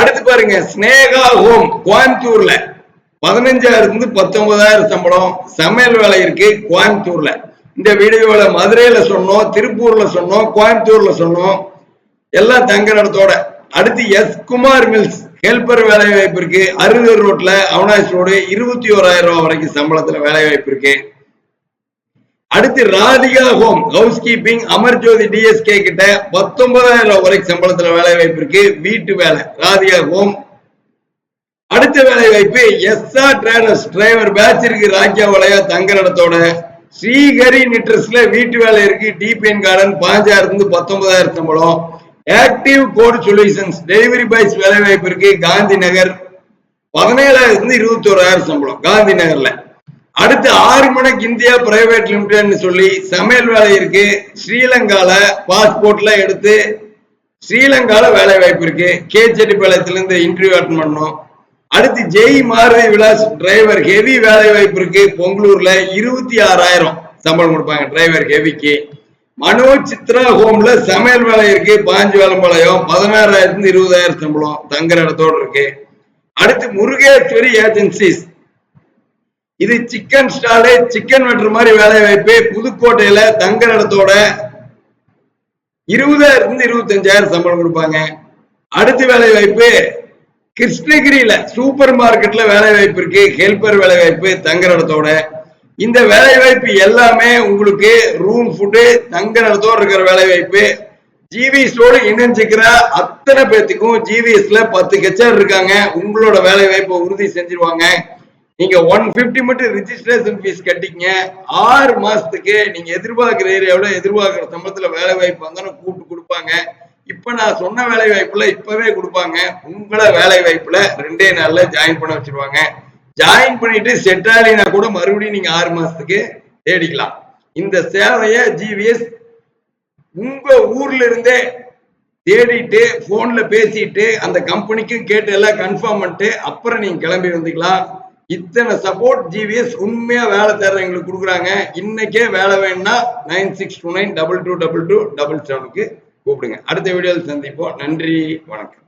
அடுத்து பாருங்க ஸ்னேகா ஹோம் கோயம்புத்தூர்ல. பதினஞ்சாயிரத்துல இருந்து பத்தொன்பதாயிரம் சம்பளம் சமையல் வேலை இருக்கு கோயம்புத்தூர்ல. இந்த வீடியோல மதுரையில சொன்னோம் திருப்பூர்ல சொன்னோம் கோயம்புத்தூர்ல சொன்னோம். எல்லாம் தங்குற இடத்தோட. அடுத்து எஸ் குமார் மில்ஸ் ஹெல்பர் வேலை வாய்ப்பு இருக்கு. அருகர் ரோட்ல அவனாஷ் ரோடு இருபத்தி ஓராயிரம் ரூபாய் வரைக்கும் சம்பளத்துல வேலை வாய்ப்பு இருக்கு. அடுத்து Radhika home house keeping Amarjothi TSK கிட்ட பத்தொன்பதாயிரம் ரூபாய் வரைக்கும் சம்பளத்துல வேலை வாய்ப்பு இருக்கு. வீட்டு வேலை ராதிகா ஹோம். அடுத்த வேலை வாய்ப்பு எஸ்ஆர் டிராவல்ஸ் டிரைவர் பேட்ச் இருக்கு ராஜ்யா வளையா தங்குற இடத்தோட ஸ்ரீஹரி நிட்ரஸ்ல வீட்டு வேலை இருக்கு. டிபிஎன் கார்டன் பாஞ்சாயிரத்துல இருந்து பத்தொன்பதாயிரம் சம்பளம். Active code solutions delivery boys வேலை வாய்ப்பு இருக்கு. காந்தி நகர் பதினேழாயிரத்துல இருந்து இருபத்தி ஓராயிரம் சம்பளம். காந்தி நகர்ல. அடுத்து ஆறு மணிக்கு இந்தியா பிரைவேட் லிமிடெட்னு சொல்லி சமையல் வேலை இருக்கு. ஸ்ரீலங்கால பாஸ்போர்ட்ல எடுத்து ஸ்ரீலங்கால வேலை வாய்ப்பு இருக்கு. கே செட்டிப்பாளையத்துல இருந்து இன்டர்வியூ அட்டன் பண்ணோம். அடுத்து ஜெய் மாருதி விலாஸ் டிரைவர் ஹெவி வேலை வாய்ப்பு இருக்கு. பொங்கலூர்ல இருபத்தி ஆறாயிரம் சம்பளம் கொடுப்பாங்க டிரைவர் ஹெவிக்கு மனோஜ் சித்ரா ஹோம்ல சமையல் வேலை இருக்கு. பாஞ்சு வேலம்பாளையம் பதினாறாயிரத்துல இருந்து இருபதாயிரம் சம்பளம் தங்குற இடத்தோட இருக்கு. அடுத்து முருகேஸ்வரி ஏஜென்சிஸ் இது சிக்கன் ஸ்டாலு சிக்கன் வெட்டுற மாதிரி வேலை வாய்ப்பு. புதுக்கோட்டையில தங்குற இடத்தோட இருபதாயிரம் இருந்து இருபத்தஞ்சாயிரம் சம்பளம் கொடுப்பாங்க. அடுத்த வேலை வாய்ப்பு கிருஷ்ணகிரியில சூப்பர் மார்க்கெட்ல வேலை வாய்ப்பு இருக்கு. ஹெல்பர் வேலை வாய்ப்பு தங்குற இடத்தோட. இந்த வேலை வாய்ப்பு எல்லாமே உங்களுக்கு ரூம் ஃபுட்டு தங்குற இடத்தோட இருக்கிற வேலை வாய்ப்பு. ஜிவிஎஸோடு இணைஞ்சுக்கிற அத்தனை பேர்த்துக்கும் ஜிவிஎஸ்ல பத்து கெச்சர் இருக்காங்க. உங்களோட வேலை வாய்ப்பை உறுதி செஞ்சிருவாங்க. நீங்க ஒன் பிப்டி மட்டும் ரிஜிஸ்ட்ரேஷன் ஃபீஸ் கட்டிங்க ஆறு மாசத்துக்கு நீங்க எதிர்பார்க்கிற ஏரியாவில எதிர்பார்க்கிற சம்பளத்துல வேலை வாய்ப்பு வந்தாலும் கூப்பிட்டு கொடுப்பாங்க. இப்ப நான் சொன்ன வேலை வாய்ப்புல இப்பவே கொடுப்பாங்க. உங்களை வேலை வாய்ப்புல ரெண்டே நாள்ல ஜாயின் பண்ண வச்சிருவாங்க. ஜாயின் பண்ணிட்டு செட் ஆகலைனா கூட மறுபடியும் நீங்க ஆறு மாசத்துக்கு தேடிக்கலாம். இந்த சேவையை ஜிவிஎஸ் உங்க ஊர்ல இருந்தே தேடிட்டு போன்ல பேசிட்டு அந்த கம்பெனிக்கும் கேட்டு எல்லாம் கன்ஃபார்ம் பண்ணிட்டு அப்புறம் நீங்க கிளம்பி வந்துக்கலாம். இத்தனை சப்போர்ட் ஜிவிஎஸ் உண்மையா வேலை தர்றவங்களுக்கு கொடுக்குறாங்க. இன்னைக்கே வேலை வேணும்னா nine six two nine double two double two double செவனுக்கு கூப்பிடுங்க. அடுத்த வீடியோவில் சந்திப்போம். நன்றி. வணக்கம்.